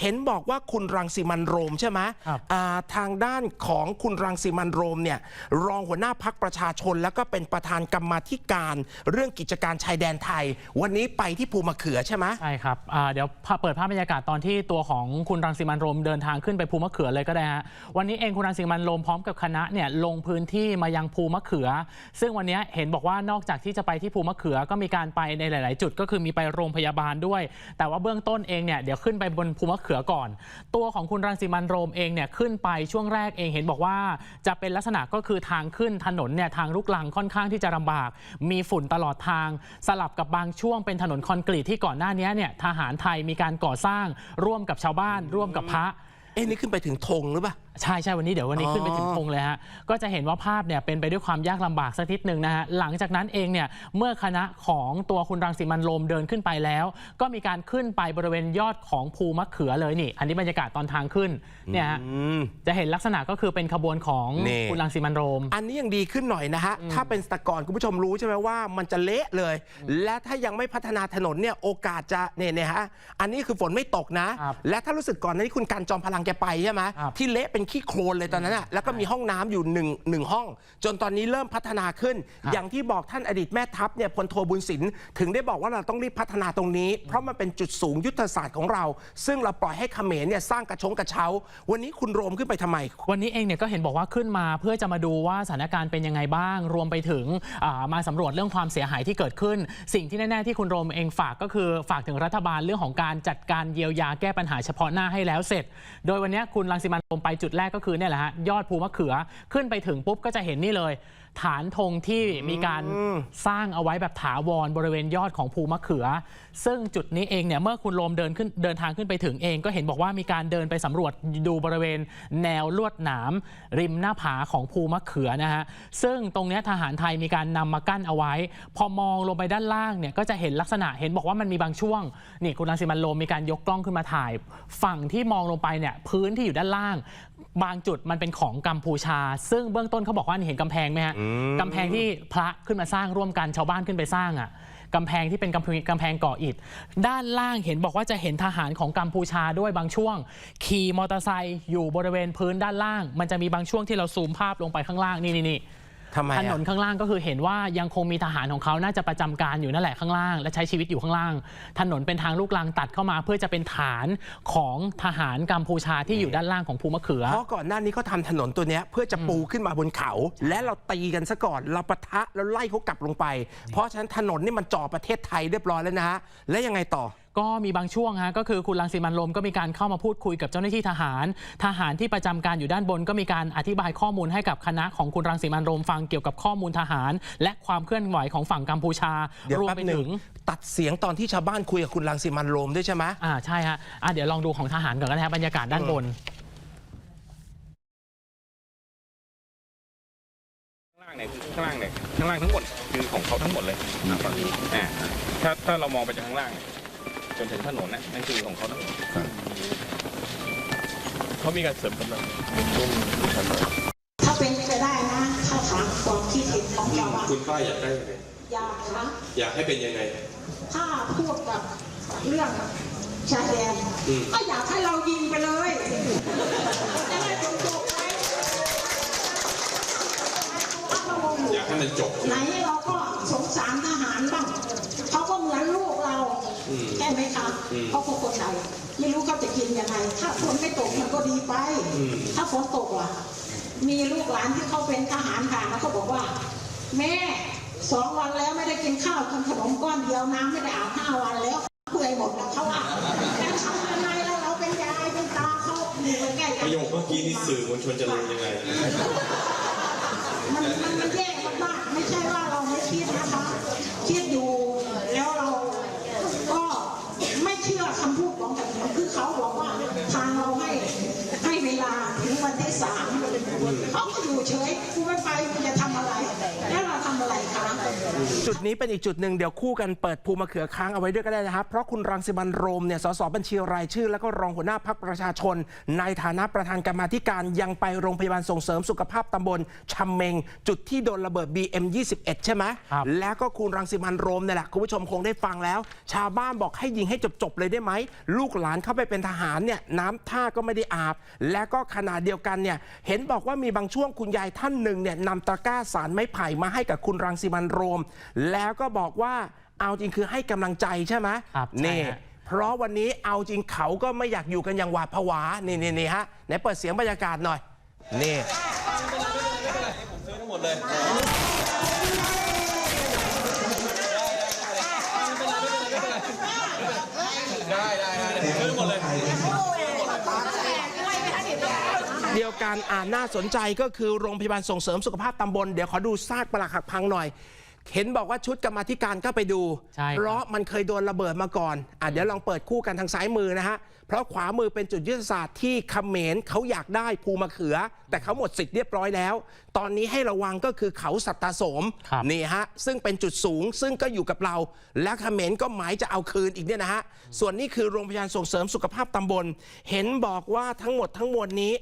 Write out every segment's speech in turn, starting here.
เห็นบอกว่าคุณรังสิมันโรมใช่ไหมครับอ่าทางด้านของคุณรังสิมันโรมเนี่ยรองหัวหน้าพักประชาชน แล้วก็เป็นประธานกรรมาธิการ เรื่องกิจการชายแดนไทย วันนี้ไปที่ภูมะเขือใช่ไหมใช่ครับอ่าเดี๋ยวพาเปิดภาพบรรยากาศตอนที่ตัวของคุณรังสิมันต์โรมเดินทางขึ้นไปภูมะเขือเลยก็ได้ฮะวันนี้เองคุณรังสิมันต์โรมพร้อมกับคณะเนี่ยลงพื้นที่มายังภูมะเขือ ซึ่งวันนี้เห็นบอกว่านอกจากที่จะไปที่ภูมะเขือก็มีการไปในหลาย ๆ จุดก็คือมีไปโรงพยาบาลด้วย แต่ว่าเบื้องต้นเองเนี่ยเดี๋ยวขึ้นไปบนภูมะเขือขือก่อน ตัวของคุณรังสิมันโรมเองเนี่ยขึ้นไปช่วงแรกเองเห็นบอกว่า จะเป็นลักษณะก็คือทางขึ้นถนนเนี่ยทางลุกลังค่อนข้างที่จะลำบาก มีฝุ่นตลอดทาง สลับกับบางช่วงเป็นถนนคอนกรีตที่ก่อนหน้านี้เนี่ยทหารไทยมีการก่อสร้างร่วมกับชาวบ้าน ร่วมกับพระเอ๊ะนี่ขึ้นไปถึงธงหรือเปล่า ใช่ใช่วันนี้เดี๋ยววันนี้อ๋อขึ้นไปถึงธงเลยฮะก็จะเห็นว่าภาพเนี่ยเป็นไปด้วยความยากลำบากสักนิดหนึ่งนะฮะหลังจากนั้นเองเนี่ยเมื่อคณะของตัวคุณรังสิมันต์โรมเดินขึ้นไปแล้ว ก็มีการขึ้นไปบริเวณยอดของภูมะเขือเลยนี่ อันนี้บรรยากาศตอนทางขึ้นเนี่ยฮะอืมจะเห็นลักษณะก็คือเป็นขบวนของนี่คุณรังสิมันต์โรม อันนี้ยังดีขึ้นหน่อยนะฮะถ้าเป็นสตกรคุณผู้ชมรู้ใช่ไหมว่ามันจะเละเลย และถ้ายังไม่พัฒนาถนนเนี่ยโอกาสจะเนี่ยเนี่ยฮะอันนี้คือฝนไม่ตกนะครับและถ้ารู้สึกก่อนหนานี้คุณการจอมพลังแกไปใช่ไหมครับที่เละเป็นขี้โคลนเลยตอนนั้นอะแล้วก็มีห้องน้ำอยู่หนึ่งหนึ่งห้อง จนตอนนี้เริ่มพัฒนาขึ้น ครับอย่างที่บอกท่านอดีตแม่ทัพเนี่ยพลโทบุญสินถึงได้บอกว่าเราต้องรีบพัฒนาตรงนี้ เพราะมันเป็นจุดสูงยุทธศาสตร์ของเรา ซึ่งเราปล่อยให้เขมรเนี่ยสร้างกระชงกระเช้า วันนี้คุณโรมขึ้นไปทำไม วันนี้เองเนี่ยก็เห็นบอกว่าขึ้นมาเพื่อจะมาดูว่าสถานการณ์เป็นยังไงบ้าง รวมไปถึงอ่ามาสำรวจเรื่องความเสียหายที่เกิดขึ้น สิ่งที่แน่ๆที่คุณโรมเองฝากก็คือฝากถึงรัฐบาลเรื่องของการจัดการเยียวยาแก้ปัญหาเฉพาะหน้าให้แล้วเสร็จ โดยวันนี้คุณรังสิมันต์โรมไปจุดแรกก็คือเนี่ยแหละฮะยอดภูมะเขือขึ้นไปถึงปุ๊บก็จะเห็นนี่เลย ฐานธงที่มีการสร้างเอาไว้แบบถาวรบริเวณยอดของภูมะเขือ ซึ่งจุดนี้เองเนี่ยเมื่อคุณโรมเดินขึ้นเดินทางขึ้นไปถึงเอง ก็เห็นบอกว่ามีการเดินไปสำรวจดูบริเวณแนวลวดหนาม ริมหน้าผาของภูมะเขือนะฮะซึ่งตรงเนี้ยทหารไทยมีการนำมากั้นเอาไว้ พอมองลงไปด้านล่างเนี่ยก็จะเห็นลักษณะเห็นบอกว่ามันมีบางช่วงนี่คุณรังสิมันต์โรมมีการยกกล้องขึ้นมาถ่าย ฝั่งที่มองลงไปเนี่ยพื้นที่อยู่ด้านล่าง บางจุดมันเป็นของกัมพูชา ซึ่งเบื้องต้นเขาบอกว่านี่เห็นกำแพงไหมฮะกำแพงที่พระขึ้นมาสร้างร่วมกันชาวบ้านขึ้นไปสร้างอะกำแพงที่เป็นกำแพงกำแพงก่ออิฐ ด้านล่างเห็นบอกว่าจะเห็นทหารของกัมพูชาด้วยบางช่วง ขี่มอเตอร์ไซค์อยู่บริเวณพื้นด้านล่าง มันจะมีบางช่วงที่เราซูมภาพลงไปข้างล่างนี่นี่นี่ ทำไมถอะนนข้างล่างก็คือเห็นว่ายังคงมีทหารของเขาน่าจะประจำการอยู่นั่นแหละข้างล่าง และใช้ชีวิตอยู่ข้างล่าง ถนนเป็นทางลูกลังตัดเข้ามา เพื่อจะเป็นฐานของทหารกัมพูชาที่อยู่ด้านล่างของภูมะเขือ เพราะก่อนหน้านี้เขาทำถนนตัวเนี้ยเพื่อจะปูขึ้นมาบนเขา และเราตีกันซะก่อนเราปะทะแล้วไล่เขากลับลงไป เพราะฉะนั้นถนนนี่มันจ่อประเทศไทยเรียบร้อยแล้วนะฮะ และยังไงต่อ ก็มีบางช่วงฮะก็คือคุณรังสิมันต์โรมก็มีการเข้ามาพูดคุยกับเจ้าหน้าที่ทหาร ทหารที่ประจำการอยู่ด้านบน ก็มีการอธิบายข้อมูลให้กับคณะของคุณรังสิมันต์โรมฟังเกี่ยวกับข้อมูลทหาร และความเคลื่อนไหวของฝั่งกัมพูชาเดี๋ยวรวมแป๊บไปหนึ่ถึงงตัดเสียงตอนที่ชาวบ้านคุยกับคุณรังสิมันต์โรมด้วยใช่ไหมอ่าใช่ฮะอะเดี๋ยวลองดูของทหารก่อนก็ได้ครับบรรยากาศด้านบนข้างล่างเนี่ยคือข้างล่างเนี่ยข้างล่างทั้งหมดคือของเขาทั้งหมดเลยณตอนนี้อ่าถ้าถ้าเรามองไปจากข้างล่างเนี่ย จนถึงถนนน่ะนั่นคือของเขาทั้งหมดเขามีการเสริมกำลังช่วงถนนถ้าเป็นไปได้นะถ้าถามความคิดเห็นของชาวบ้านคุณป้าอยากได้ยังไงอยากนะอยากให้เป็นยังไง ถ้าพูดกับเรื่องชายแดนอืมก็อยากให้เรายิงไปเลยจะได้จบจบๆไปถ้าเราอยากให้มันจบไหนเราก็สงสารทหารบ้าง ใช่ไหมคะอืมเขาก็คนไทยไม่รู้เขาจะกินยังไง ถ้าฝนไม่ตกมันก็ดีไปอืมถ้าฝนตกล่ะ มีลูกหลานที่เขาเป็นทหารผ่านแล้วเขาบอกว่า แม่สองวันแล้วไม่ได้กินข้าวกินขนมก้อนเดียวน้ำไม่ได้อาบห้าวันแล้วเปื่อยหมดแล้วเขาว่าแต่ทำยังไงแล้วเราเป็นยายเป็นตาเขาอยู่ใกล้ๆปกันระโยคเมื่อกี้นี่สื่อมวลชนจะลงยังไงมันมันมันแย่มากๆไม่ใช่ว่าเราไม่คิดนะคะ คิดอยู่แล้วเราก็ คือเขาบอกว่าทางเราให้ให้เวลาถึงวันที่สามเขาก็อยู่เฉยกูไม่ไปกูจะทำอะไร แล้วเราทำอะไรคะจุดนี้เป็นอีกจุดหนึ่งเดี๋ยวคู่กันเปิดภูมะเขือค้างเอาไว้ด้วยก็ได้นะครับ เพราะคุณรังสิมันโรมเนี่ยสสบัญชีรายชื่อ แล้วก็รองหัวหน้าพักประชาชน ในฐานะประธานกรรมาธิการยังไปโรงพยาบาลส่งเสริมสุขภาพตำบลชำเมง จุดที่โดนระเบิด BM 21 ใช่ไหมครับแล้วก็คุณรังสิมันโรมเนี่ยแหละคุณผู้ชมคงได้ฟังแล้ว ชาวบ้านบอกให้ยิงให้จบๆเลยได้ไหมลูกหลานเข้าไปเป็นทหารเนี่ยน้ำท่าก็ไม่ได้อาบ และก็ขณะเดียวกันเนี่ยเห็นบอกว่ามีบางช่วงคุณยายท่านหนึ่งเนี่ยนำตะกร้าสารไม้ไผ่มาให้กับคุณรังสิมันต์โรม แล้วก็บอกว่าเอาจริงคือให้กำลังใจใช่ไหมครับใช่นี่ฮะ เพราะวันนี้เอาจริงเขาก็ไม่อยากอยู่กันอย่างหวาดผวานี่นี่นี่ฮะไหนเปิดเสียงบรรยากาศหน่อยนี่ เดียวกันอ่าน่าสนใจก็คือโรงพยาบาลส่งเสริมสุขภาพตำบล เดี๋ยวขอดูซากปลักหักพังหน่อย เห็นบอกว่าชุดกรรมาธิการก็ไปดูใช่ครับเพราะมันเคยโดนระเบิดมาก่อนอะเดี๋ยวลองเปิดคู่กันทางซ้ายมือนะฮะ เพราะขวามือเป็นจุดยุทธศาสตร์ที่เขมรเขาอยากได้ภูมะเขือ แต่เขาหมดสิทธิ์เรียบร้อยแล้ว ตอนนี้ให้ระวังก็คือเขาสัตตาโสมครับนี่ฮะซึ่งเป็นจุดสูงซึ่งก็อยู่กับเรา และเขมรก็หมายจะเอาคืนอีกเนี่ยนะฮะส่วนนี้คือโรงพยาบาลส่งเสริมสุขภาพตำบล เห็นบอกว่าทั้งหมดทั้งมวลนี้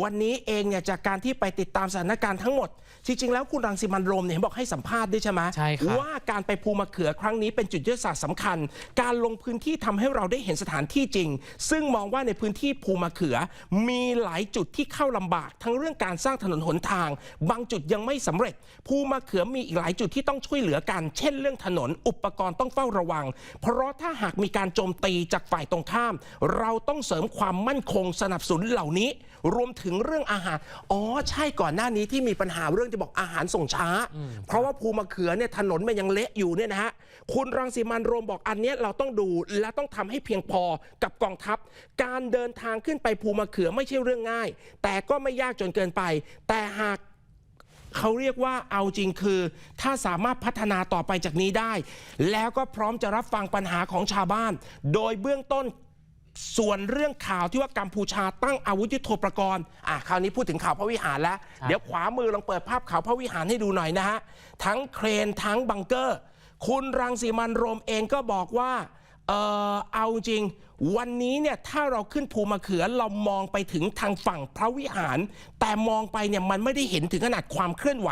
วันนี้เองเนี่ยจากการที่ไปติดตามสถานการณ์ทั้งหมด จริง ๆ แล้วคุณรังสิมันต์โรมเนี่ยเห็นบอกให้สัมภาษณ์ด้วยใช่ไหมใช่ครับว่าการไปภูมะเขือครั้งนี้เป็นจุดยุทธศาสตร์สำคัญ การลงพื้นที่ทำให้เราได้เห็นสถานที่จริง ซึ่งมองว่าในพื้นที่ภูมะเขือ มีหลายจุดที่เข้าลำบาก ทั้งเรื่องการสร้างถนนหนทาง บางจุดยังไม่สำเร็จ ภูมะเขือมีอีกหลายจุดที่ต้องช่วยเหลือกัน เช่น เรื่องถนนอุปกรณ์ต้องเฝ้าระวัง เพราะถ้าหากมีการโจมตีจากฝ่ายตรงข้าม เราต้องเสริมความมั่นคงสนับสนุนเหล่านี้ รวมถึงเรื่องอาหาร อ๋อ ใช่ก่อนหน้านี้ที่มีปัญหาเรื่องที่บอกอาหารส่งช้า เพราะว่าภูมะเขือเนี่ยถนนมันยังเละอยู่เนี่ยนะฮะ คุณรังสีมันต์โรมบอกอันเนี้ยเราต้องดูและต้องทำให้เพียงพอกับกองทัพ การเดินทางขึ้นไปภูมะเขือไม่ใช่เรื่องง่าย แต่ก็ไม่ยากจนเกินไป แต่หากเขาเรียกว่าเอาจริงคือ ถ้าสามารถพัฒนาต่อไปจากนี้ได้ แล้วก็พร้อมจะรับฟังปัญหาของชาวบ้าน โดยเบื้องต้น ส่วนเรื่องข่าวที่ว่ากัมพูชาตั้งอาวุธยุทโธปกรณ์อะคราวนี้พูดถึงข่าวพระวิหารแล้ว เดี๋ยวขวามือลองเปิดภาพข่าวพระวิหารให้ดูหน่อยนะฮะ ทั้งเครนทั้งบังเกอร์ คุณรังสีมันต์โรมเองก็บอกว่า เออเอาจริง วันนี้เนี่ยถ้าเราขึ้นภูมะเขือเรามองไปถึงทางฝั่งพระวิหาร แต่มองไปเนี่ยมันไม่ได้เห็นถึงขนาดความเคลื่อนไหว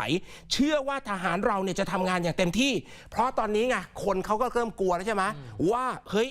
เชื่อว่าทหารเราเนี่ยจะทำงานอย่างเต็มที่ เพราะตอนนี้ไงคนเขาก็เริ่มกลัวแล้วใช่ไหมว่าเฮ้ย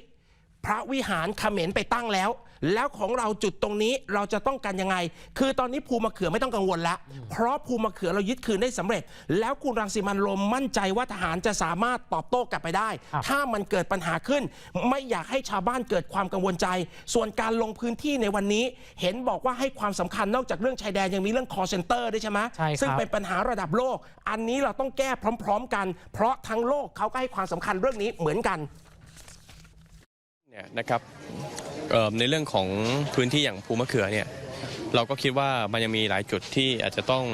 พระวิหารเขมรไปตั้งแล้ว แล้วของเราจุดตรงนี้เราจะต้องการยังไง คือตอนนี้ภูมะเขือไม่ต้องกังวลแล้ว เพราะภูมะเขือเรายึดคืนได้สำเร็จ แล้วคุณรังสีมันต์โรมมั่นใจว่าทหารจะสามารถตอบโต้กลับไปได้ครับถ้ามันเกิดปัญหาขึ้น ไม่อยากให้ชาวบ้านเกิดความกังวลใจ ส่วนการลงพื้นที่ในวันนี้ เห็นบอกว่าให้ความสำคัญนอกจากเรื่องชายแดนยังมีเรื่อง call center ด้วยใช่ไหมใช่ครับซึ่งเป็นปัญหาระดับโลก อันนี้เราต้องแก้พร้อม ๆ กัน เพราะทั้งโลกเขาก็ให้ความสำคัญเรื่องนี้เหมือนกัน เนี่ยนะครับในเรื่องของพื้นที่อย่างภูมะเขือเนี่ยเราก็คิดว่ามันยังมีหลายจุดที่อาจจะต้อง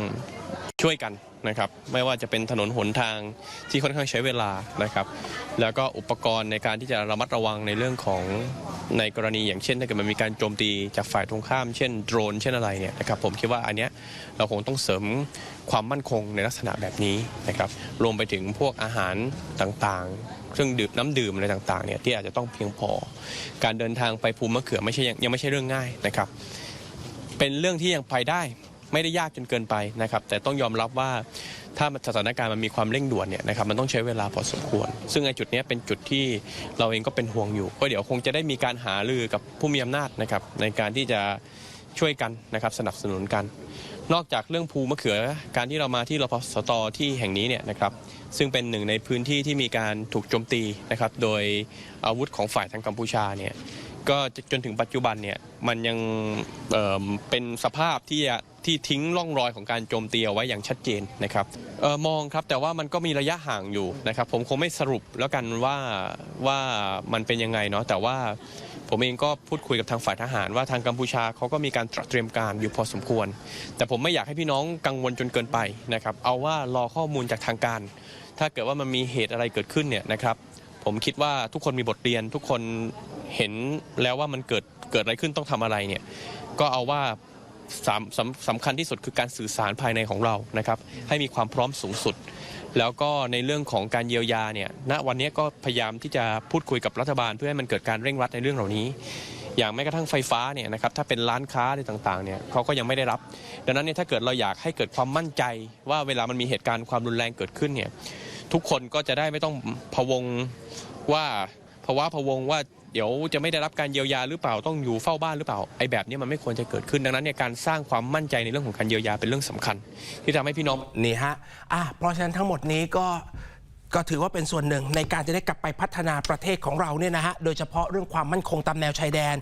ช่วยกันนะครับไม่ว่าจะเป็นถนนหนทางที่ค่อนข้างใช้เวลานะครับ แล้วก็อุปกรณ์ในการที่จะระมัดระวังในเรื่องของในกรณีอย่างเช่นถ้าเกิดมันมีการโจมตีจากฝ่ายตรงข้ามเช่นโดรนเช่นอะไรเนี่ยนะครับผมคิดว่าอันเนี้ยเราคงต้องเสริมความมั่นคงในลักษณะแบบนี้นะครับรวมไปถึงพวกอาหารต่างๆ เครื่องดื่มน้ำดื่มอะไรต่างๆเนี่ยที่อาจจะต้องเพียงพอ การเดินทางไปภูมิมะเขือไม่ใช่ยังไม่ใช่เรื่องง่ายนะครับ เป็นเรื่องที่ยังไปได้ไม่ได้ยากจนเกินไปนะครับ แต่ต้องยอมรับว่าถ้าสถานการณ์มันมีความเร่งด่วนเนี่ยนะครับมันต้องใช้เวลาพอสมควร ซึ่งไอ้จุดนี้เป็นจุดที่เราเองก็เป็นห่วงอยู่ ก็เดี๋ยวคงจะได้มีการหารือกับผู้มีอำนาจนะครับในการที่จะช่วยกันนะครับสนับสนุนกัน นอกจากเรื่องภูมะเขือการที่เรามาที่รพสตที่แห่งนี้เนี่ยนะครับ ซึ่งเป็นหนึ่งในพื้นที่ที่มีการถูกโจมตีนะครับโดยอาวุธของฝ่ายทางกัมพูชาเนี่ยก็จนถึงปัจจุบันเนี่ยมันยังเเป็นสภาพที่ที่ทิ้งร่องรอยของการโจมตีเอาไว้อย่างชัดเจนนะครับออมองครับแต่ว่ามันก็มีระยะห่างอยู่นะครับผมคงไม่สรุปแล้วกันว่าว่ามันเป็นยังไงเนาะแต่ว่า ผมเองก็พูดคุยกับทางฝ่ายทหารว่าทางกัมพูชาเขาก็มีการตรเตรียมการอยู่พอสมควร แต่ผมไม่อยากให้พี่น้องกังวลจนเกินไปนะครับเอาว่ารอข้อมูลจากทางการ ถ้าเกิดว่ามันมีเหตุอะไรเกิดขึ้นเนี่ยนะครับผมคิดว่าทุกคนมีบทเรียนทุกคนเห็นแล้วว่ามันเกิดเกิดอะไรขึ้นต้องทำอะไรเนี่ยก็เอาว่าสำสำคัญที่สุดคือการสื่อสารภายในของเรานะครับให้มีความพร้อมสูงสุด แล้วก็ในเรื่องของการเยียวยาเนี่ยณวันนี้ก็พยายามที่จะพูดคุยกับรัฐบาล เพื่อให้มันเกิดการเร่งรัดในเรื่องเหล่านี้ อย่างแม้กระทั่งไฟฟ้าเนี่ยนะครับถ้าเป็นร้านค้าอะไรต่างๆเนี่ยเขาก็ยังไม่ได้รับ ดังนั้นเนี่ยถ้าเกิดเราอยากให้เกิดความมั่นใจ ว่าเวลามันมีเหตุการณ์ความรุนแรงเกิดขึ้นเนี่ยทุกคนก็จะได้ไม่ต้องพะวงว่าภาวะพะวงว่า เดี๋ยวจะไม่ได้รับการเยียวยาหรือเปล่าต้องอยู่เฝ้าบ้านหรือเปล่าไอ้แบบนี้มันไม่ควรจะเกิดขึ้นดังนั้นเนี่ยการสร้างความมั่นใจในเรื่องของการเยียวยาเป็นเรื่องสำคัญ ที่ทำให้พี่น้องนี่ฮะอะเพราะฉะนั้นทั้งหมดนี้ก็ก็ถือว่าเป็นส่วนหนึ่งในการจะได้กลับไปพัฒนาประเทศของเราเนี่ยนะฮะ โดยเฉพาะเรื่องความมั่นคงตามแนวชายแดน